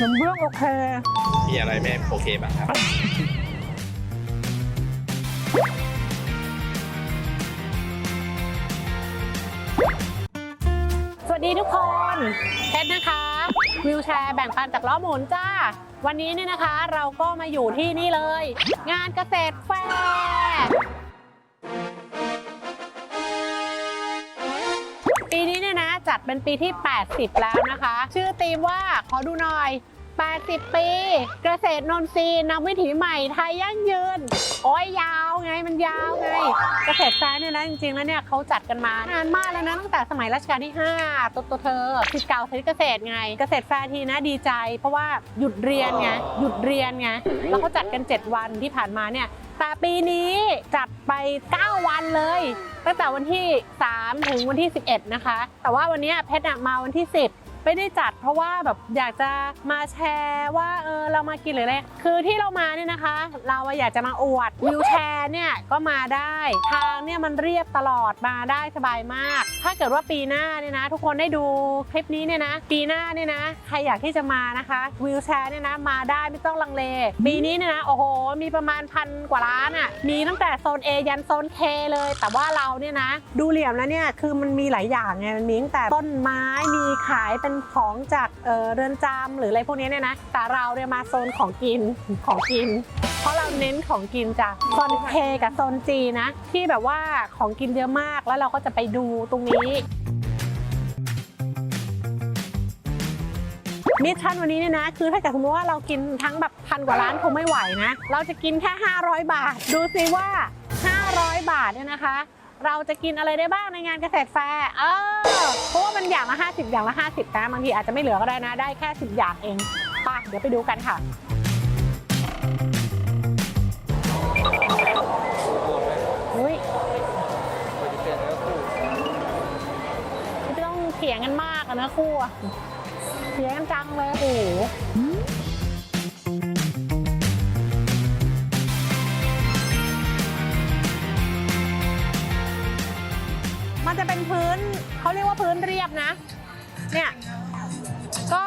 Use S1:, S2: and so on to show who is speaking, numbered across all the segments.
S1: ขนมเบื้องโอเค
S2: มีอะไรแม่โอเคบ้างครับ
S1: สวัสดีทุกคนเพชรนะคะวิวแชร์แบ่งปันจากล้อหมุนจ้า วันนี้เนี่ยนะคะ เราก็มาอยู่ที่นี่เลย งานเกษตรแฟร์ เป็นปีที่ 80 แล้วนะคะ ชื่อธีมว่าขอดูหน่อย 80 ปี เกษตรนนทรีย์นำวิถีใหม่ไทยยั่งยืน โอ้ยยาวไงมันยาวไง เกษตรแฟร์เนี่ยนะจริงๆแล้วเนี่ยเขาจัดกันมานานมากแล้วนะตั้งแต่สมัยรัชกาลที่ 5 ตัวตัวเธอสิทธิ์เก่าสาธิเกษตรไง เกษตรแฟร์ทีนะดีใจ เพราะว่าหยุดเรียนไงหยุดเรียนไงแล้วเขาจัดกัน 7 วันที่ผ่านมาเนี่ยแต่ปีนี้จัดไป 9 วันเลย ตั้งแต่วันที่ 3 ถึงวันที่ 11 นะคะ แต่ว่าวันนี้เพชรมาวันที่ 10 ไม่ได้จัดเพราะว่าแบบอยากจะมาแชร์ว่าเออเรามากินหรืออะไรคือที่เรามาเนี่ยนะคะ เราอยากจะมาอวดวิวแชร์เนี่ยก็มาได้ทางเนี่ยมันเรียบตลอดมาได้สบายมาก ถ้าเกิดว่าปีหน้าเนี่ยนะ ทุกคนได้ดูคลิปนี้เนี่ยนะ ปีหน้าเนี่ยนะใครอยากที่จะมานะคะวิวแชร์เนี่ยนะมาได้ไม่ต้องลังเล ปีนี้เนี่ยนะโอ้โหมีประมาณพันกว่าร้านอะมีตั้งแต่โซน A ยันโซน K เลย แต่ว่าเราเนี่ยนะ ดูเหลี่ยมแล้วเนี่ยคือมันมีหลายอย่างไงมันมีตั้งแต่ต้นไม้มีขายเป็น็นของจากเเรือนจำหรืออะไรพวกนี้เนี่ยนะ แต่เราเนี่ยมาโซนของกินของกิน เพราะเราเน้นของกินจ้ะโซน K กับโซน G นะ ที่แบบว่าของกินเยอะมากแล้วเราก็จะไปดูตรงนี้มิชชั่นวันนี้เนี่ยนะ คือถ้าเกิดสมมติว่าเรากินทั้งแบบพันกว่าร้านคงไม่ไหวนะ เราจะกินแค่ 500 บาท ดูสิว่า 500 บาทเนี่ยนะคะ เราจะกินอะไรได้บ้างในงานเกษตรแฟร์เออเพราะว่ามันอย่างละ 50 อย่างละ 50 นะ บางทีอาจจะไม่เหลือก็ได้นะ ได้แค่ 10 อย่างเองไปเดี๋ยวไปดูกันค่ะอุ้ยไม่ต้องเถียงกันมากอะนะคู่เถียงกันจังเลยโอ้โห พื้นเขาเรียกว่าพื้นเรียบนะ เนี่ย ก็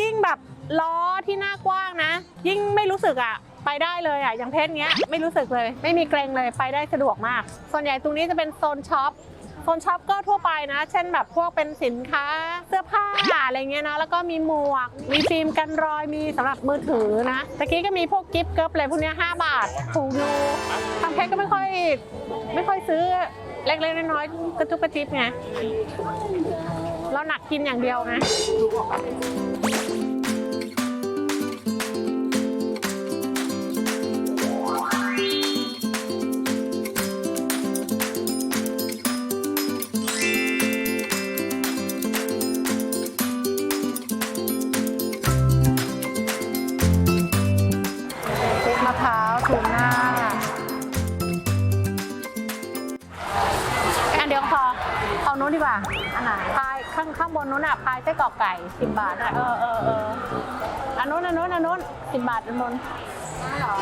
S1: ยิ่งแบบล้อที่หน้ากว้างนะ ยิ่งไม่รู้สึกอะไปได้เลยอะอย่างเพชรเงี้ยไม่รู้สึกเลย ไม่มีเกรงเลยไปได้สะดวกมาก ส่วนใหญ่ตรงนี้จะเป็นโซนช็อปโซนช็อปก็ทั่วไปนะ เช่นแบบพวกเป็นสินค้าเสื้อผ้าอะไรเงี้ยนะ แล้วก็มีหมวก มีฟิล์มกันรอยมีสำหรับมือถือนะตะกี้ก็มีพวกกิฟต์เกิฟอะไรพวกเนี้ย5บาทถูกอยู่ทางเพชรก็ไม่ค่อย ไม่ค่อยซื้อ เล็กๆน้อยๆกระจุกกระจิบไงเราหนักกินอย่างเดียวนะ ข้างข้างบนนู้นอะพายไส้กรอกไก่สิบบาทอะเออเออเอออันนู้นอันนู้นอันนู้นสิบบาทอันบนหรอ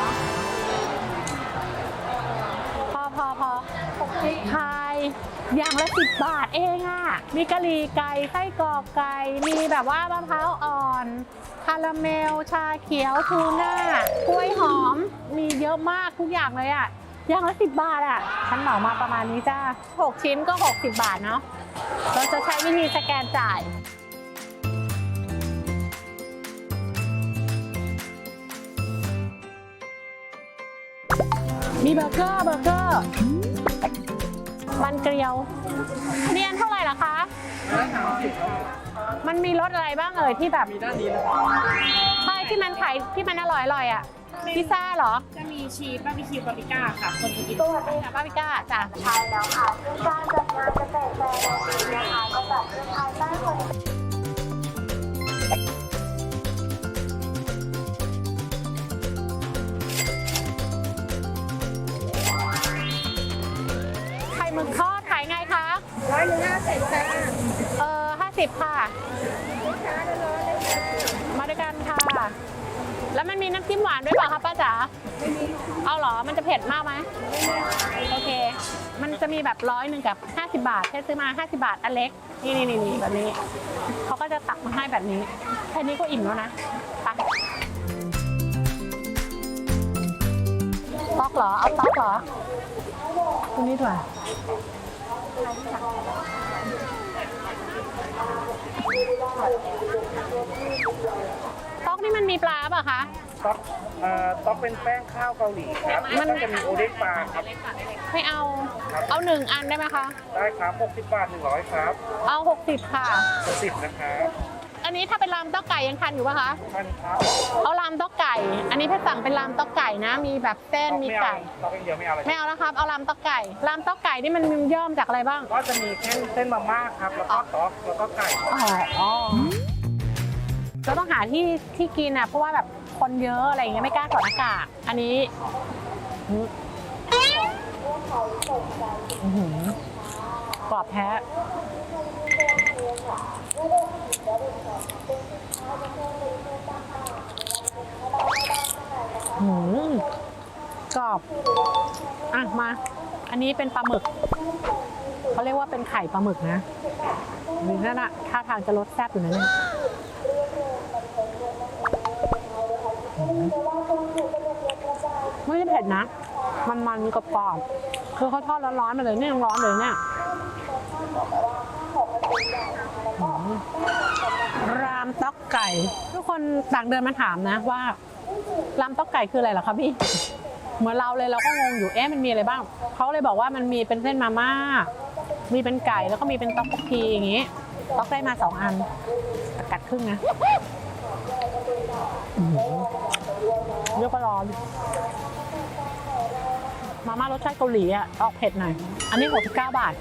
S1: พอพอพอพายอย่างละสิบบาทเองอะมีกะหรี่ไก่ไส้กรอกไก่มีแบบว่ามะพร้าวอ่อนคาราเมลชาเขียวทูน่ากล้วยหอม มีเยอะมากทุกอย่างเลยอะ อย่างละสิบบาทอะ่ะฉันเหมามาประมาณนี้จ้าหกชิ้นก็ 60 บาทเนาะเราจะใช้วิธีสแกนจ่ายมีเบอร์เกอร์เบอร์เกอร์มันเกลียวเนียนเท่าไหร่ล่ะคะ มันมีรสอะไรบ้างเอ่ยที่แบบ
S2: มีด้านนี้นะครับ
S1: ใช่ที่มันขายที่มันอร่อยอร่อยๆอะ พิซซ่าเหรอ
S3: จะมีชีสบาร์บีคิวปาปริก้าค่ะ คนจะกิน
S1: ตัวนี้ค่ะปาปริก้าจ้ะ
S4: ใช่แล้วค่ะซึ่งการจัดงานเกษตรแฟร์ในปีนี้นะคะก็จัดขึ้นภายใต้คอนเซ็ปต์
S1: ไข่หมึกทอดขายไงคะ
S4: ร้อยหนึ่งห้าสิบจ้า
S1: เออห้าสิบค่ะ
S4: ลูกค้าร้อนๆเลยค่ะ
S1: มาด้วยกันค่ะแล้ว มันมีน้ำจิ้มหวานด้วยเปล่าคะป้าจ๋าไม่มีเอาเหรอ มันจะเผ็ดมากไหมโอเค มันจะมีแบบร้อยหนึ่งกับ 50 บาทแค่ซื้อมา 50 บาทอันเล็ก นี่นี่นี่แบบนี้ เขาก็จะตักมาให้แบบนี้ แค่นี้ก็อิ่มแล้วนะไปต๊อกเหรอ เอาต๊อกเหรอตัวนี้ถั่วต๊อกนี่มันมีปลาเปล่ะคะ
S5: ต๊อกเอ่อต๊อกเป็นแป้งข้าวเกาหลีครับ
S1: มัน
S5: ก็จะมีโอเด้งปลาครับ
S1: ไม่เอาเอาหนึ่งอันได้ไหมคะ
S5: ได้ครับ60บาท100ครับ
S1: เอา 60 ค่ะ
S5: 10นะครับ
S1: อันนี้ถ้าเป็นรามต๊อกไก่ยังทันอยู่ปะคะ
S5: ท่านครับ
S1: เอารามต๊อกไก่ อันนี้เพชรสั่งเป็นรามต๊อกไก่นะ มีแบบเส้น
S5: ต๊อก
S1: มี
S5: ไม่เอา
S1: ไก่
S5: ต๊อกอย่างเดียวไม่เอาเลย
S1: ไม่เอาแล้วครับ เอารามต๊อกไก่ รามต๊อกไก่นี่มันย่อมจากอะไรบ้าง
S5: ก็จะมีเส้นเส้นมาม่าครับ แล้วก็ต๊อกแล้วก็ไก่
S1: อ๋ออ๋อเราต้องหาที่ที่กินอะ เพราะว่าแบบ คนเยอะอะไรอย่างเงี้ยไม่กล้าถอดหน้ากากอันนี้อื้ออื้อหือกรอบแท้หืมกรอบ อะมา อันนี้เป็นปลาหมึก เขาเรียกว่าเป็นไข่ปลาหมึกนะนี่นั่นอะท่าทางจะรสแซ่บอยู่นะเนี่ย ไม่ได้เผ็ดนะ มันมันๆกรอบๆคือเขาทอดร้อนๆมาเลยเนี่ยยังร้อนเลยเนี่ยรามต๊อกไก่ ทุกคนต่างเดินมาถามนะว่ารามต๊อกไก่คืออะไรเหรอคะพี่เหมือนเราเลยเราก็งงอยู่เอ๊ะมันมีอะไรบ้างเขาเลยบอกว่ามันมีเป็นเส้นมาม่ามีเป็นไก่แล้วก็มีเป็นต๊อกพีอย่างงี้ต๊อกได้มาสองอันกัดครึ่งนะ เรียกว่าร้อน มาม่ารสชาติเกาหลีอะ ออกเผ็ดหน่อย อันนี้ 69 บาท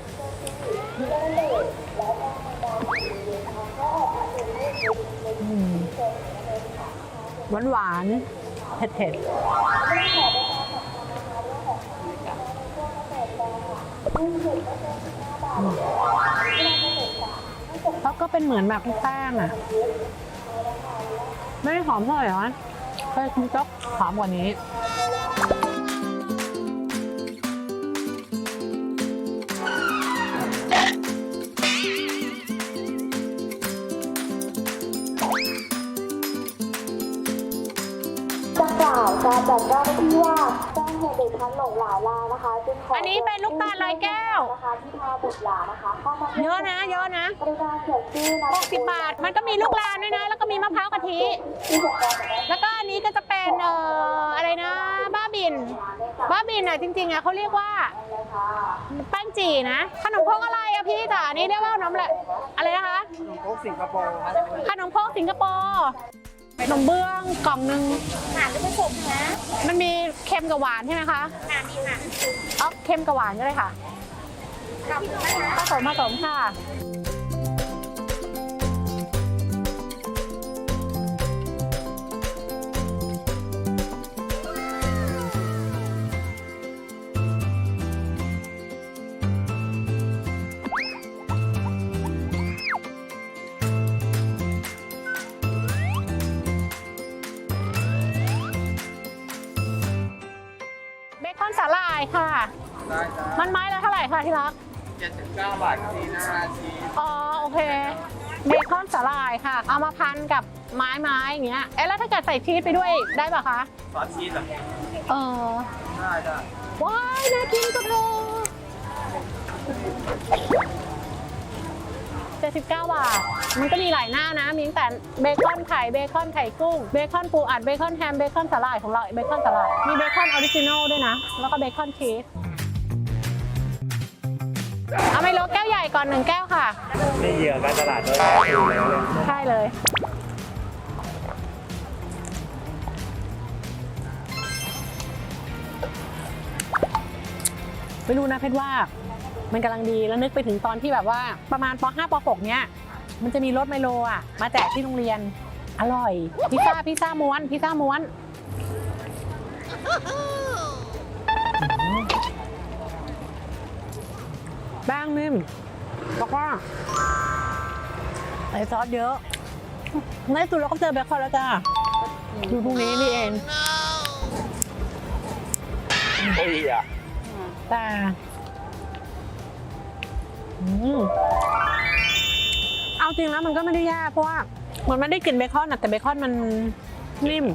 S1: หวานหวานเผ็ดเผ็ดแล้วก็เป็นเหมือนแบบแป้งอะ ไม่ได้หอมเท่าไหร่หรอ เคยคุณจ๊อกหอมกว่านี้
S4: จะกล่าวการจัดการที่ว่า แจ้งเหตุเด็กพันหลงหลายรายนะคะจึงขอ
S1: อั
S4: อั
S1: นนี้เป็นลูกตาลลอยแก้ว
S4: นะคะที่พาบุตรหลานนะคะเข้ามา
S1: เยอะนะเยอะนะ
S4: บริการเขียนชื่อนามสกุล
S1: 60บาท มันก็มีลูกลานด้วยนะ แล้วก็มีมะพร้าวกะทิ
S4: ที่สำคัญนะคะ
S1: แล้วก็อันนี้ก็จะเป็นเอ่ออะไรนะ บ้าบิน บ้าบินอะจริงๆอะเขาเรียกว่าแป้งจีนะ ขนมพกอะไรอะพี่จ๋านี่เรียกว่าขนมอะไรอะไรนะคะ
S5: ขนมโค้กสิงคโปร์ครับ
S1: ขนมพกสิงคโปร์ข นมเบื้องกล่องหนึ่ง
S3: หานหรือผสมนะ
S1: มันมีเค็มกับหวานใช่ไหมคะ
S3: หานดีค่ะ
S1: เอาเค็มกับหวานก็ได้ค่ะ
S3: กับนะคะ
S1: ผสมผสมค่ะาหร่ายค่ะ
S2: ได้ครับ
S1: มันไม้ละเท่าไหร่คะที่รัก
S2: 79 บาททีหน้าชีส
S1: อ๋อโอเคเบคอนสาหร่ายค่ะ เอามาพันกับไม้ไม้อย่างเงี้ย เอ๊ะแล้วถ้าเกิดใส่ชีสไปด้วยได้ป่ะคะ
S2: ซอสชีสเหรอ
S1: เออ
S2: ได้ได้
S1: ว้ายน่ากินจังเลย 79 บาท มันก็มีหลายหน้านะ มีตั้งแต่เบคอนไข่เบคอนไข่กุ้ง เบคอนปูอัด เบคอนแฮม เบคอนสาหร่ายของเราเบคอนสาหร่าย มีเบคอนออริจินอลด้วยนะ แล้วก็เบคอนชีส เอาไมโลแก้วใหญ่ก่อนหนึ่งแก้วค่ะ
S5: นี่เหยื่อการตลาดด้วยดูแล้วเลย
S1: ใช่เลยไม่รู้นะเพชรว่า มันกำลังดีแล้วนึกไปถึงตอนที่แบบว่าประมาณป .5 ป .6 เนี้ยมันจะมีรถไมโลอะมาแจกที่โรงเรียนอร่อยพิซซ่าพิซซ่าม้วนพิซซ่าม้วนแป้งนิ่มแล้วก็ใส่ซอสเยอะในที่สุดเราก็เจอเบคอนแล้วจ้าอยู่ตรงนี้นี่เอง
S2: โอ้ยอะ
S1: แต่อืม เอาจริงแล้วมันก็ไม่ได้แย่เพราะว่าเหมือนมันได้กลิ่นเบคอนอะแต่เบคอนมันนิ่ม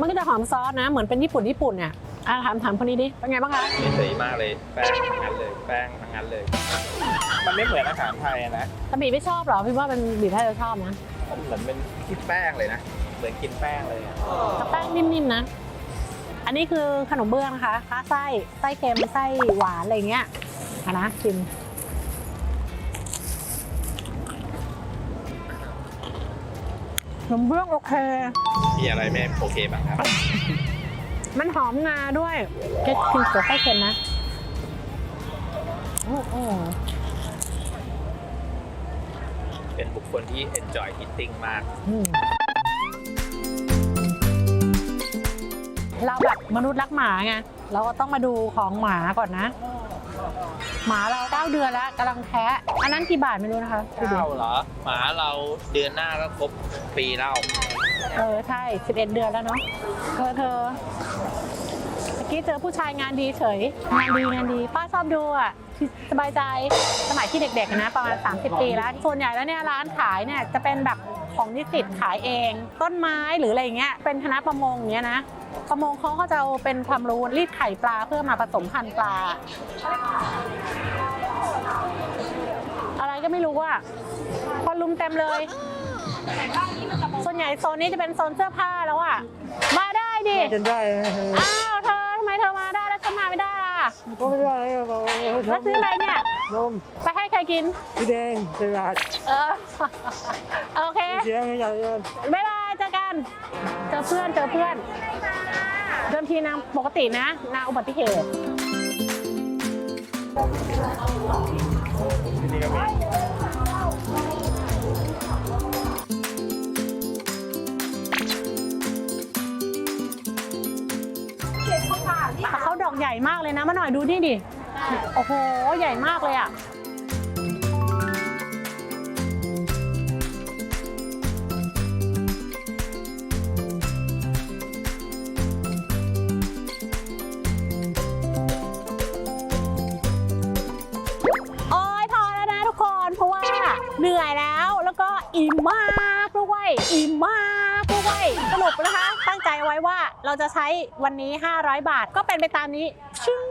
S1: มันก็จะหอมซอสนะ เหมือนเป็นญี่ปุ่นญี่ปุ่นเนี่ยอะถามถามคนนี้ดิเป็นไงบ้างคะ
S2: ไม่เฉยมากเลยแป้งทั้งนั้นเลย แป้งทั้งนั้นเลย มันไม่เหมือนอาหารไทยอะนะ
S1: แต่บีไม่ชอบหรอพี่ว่าเป็นบีถ้าจะชอบนะ
S2: มันเหมือนเป็นกินแป้งเลยนะเหมือนกินแป้งเลยอะ
S1: แต่แป้งนิ่มๆนะ อันนี้คือขนมเบื้องนะคะค้าไส้ไส้เค็มไส้หวานอะไรเงี้ยอะนะชิม นมเบื้องโอเค
S2: มีอะไรไม่โอเคบ้างครับ
S1: มันหอมงาด้วยเก็กินกับไส้เค็มนะโอ้โห
S2: เป็นบุคคลที่ enjoy eating มาก
S1: อืมเราแบบมนุษย์รักหมาไง เราก็ต้องมาดูของหมาก่อนนะ หมาเราเก้าเดือนแล้วกำลังแท้อันนั้นกี่บาทไม่รู้นะคะดูดิ
S2: เก้าเหรอ หมาเราเดือนหน้าก็ครบปีแล้ว
S1: เออใช่11 เดือนแล้วเนาะเธอเธอเมื่อกี้เจอผู้ชายงานดีเฉย งานดีงานดีป้าชอบดูอะที่สบายใจสมัยที่เด็กๆนะประมาณ 30 ปีแล้วส่วนใหญ่แล้วเนี่ยร้านขายเนี่ยจะเป็นแบบของนิสิตขายเอง ต้นไม้หรืออะไรอย่างเงี้ยเป็นคณะประมงอย่างเงี้ยนะ ประมงเขาก็จะเอาเป็นความรู้รีดไข่ปลาเพื่อมาผสมพันธุ์ปลา อะไรก็ไม่รู้อะคนลุมเต็มเลย ส่วนใหญ่โซนนี้จะเป็นโซนเสื้อผ้าแล้วอะ มาได้ดิ
S5: จนได้
S1: อ้าวเธอทำไมเธอมาได้แล้วฉันมาไม่ได้ล่ะ
S5: ก็ไม่ได้ครับ
S1: แล้วซื้ออะไรเนี่ย
S5: นม
S1: ไปให้ใครกิน
S5: พี่แดงตลาด
S1: เออ โอเค
S5: เสียงใหญ่กัน
S1: บ๊ายบายเจอกัน เจอเพื่อน เจอเพื่อน เดิมทีนางปกตินะนางอุบัติเหตุ
S5: ที่นี่ก็มี
S1: แต่เขาดอกใหญ่มากเลยนะมาหน่อยดูนี่ดิ โอ้โห ใหญ่มากเลยอะ เหนื่อยแล้วแล้วก็อิ่มมากด้วยอิ่มมากด้วยสรุปนะคะ ตั้งใจไว้ว่าเราจะใช้วันนี้ 500 บาทก็เป็นไปตามนี้ชึ้ง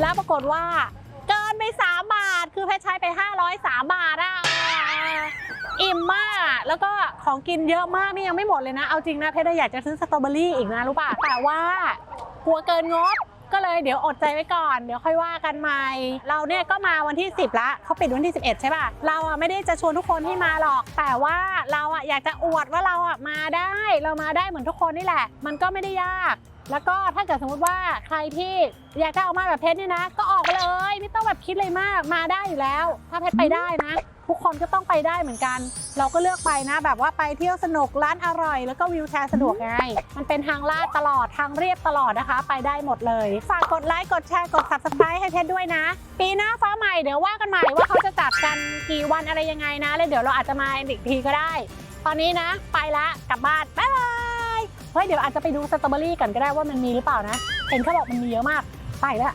S1: แล้วปรากฏว่าเกินไป 3 บาท คือเพชรใช้ไป 503 บาทอะอิ่มมาก แล้วก็ของกินเยอะมากนี่ยังไม่หมดเลยนะ เอาจริงนะเพชรอยากจะซื้อสตรอเบอรี่อีกนะรู้ป่ะ แต่ว่า กลัวเกินงบก็เลยเดี๋ยวอดใจไว้ก่อน เดี๋ยวค่อยว่ากันใหม่ เราเนี่ยก็มาวันที่ 10 ละเขาปิดวันที่ 11 ใช่ป่ะ เราอะไม่ได้จะชวนทุกคนให้มาหรอก แต่ว่าเราอะอยากจะอวดว่าเราอะมาได้ เรามาได้เหมือนทุกคนนี่แหละ มันก็ไม่ได้ยาก แล้วก็ถ้าเกิดสมมติว่าใครที่อยากจะออกมาแบบเพชรเนี่ยนะ ก็ออกไปเลย ไม่ต้องแบบคิดเลยมากมาได้อยู่แล้ว ถ้าเพชรไปได้นะ ทุกคนก็ต้องไปได้เหมือนกัน เราก็เลือกไปนะ แบบว่าไปเที่ยวสนุกร้านอร่อย แล้วก็วิวแชร์สะดวกไงมันเป็นทางลาดตลอดทางเรียบตลอดนะคะ ไปได้หมดเลย ฝากกดไลค์กดแชร์กด subscribe ให้เพชรด้วยนะ ปีหน้าฟ้าใหม่เดี๋ยวว่ากันใหม่ว่าเขาจะจัดกันกี่วันอะไรยังไงนะแล้วเดี๋ยวเราอาจจะมาอีกทีก็ได้ ตอนนี้นะ ไปละกลับบ้านบ๊ายบายเฮ้ยเดี๋ยวอาจจะไปดูสตรอเบอรี่กันก็ได้ว่ามันมีหรือเปล่านะ เห็นเขาบอกมันมีเยอะมากไปละ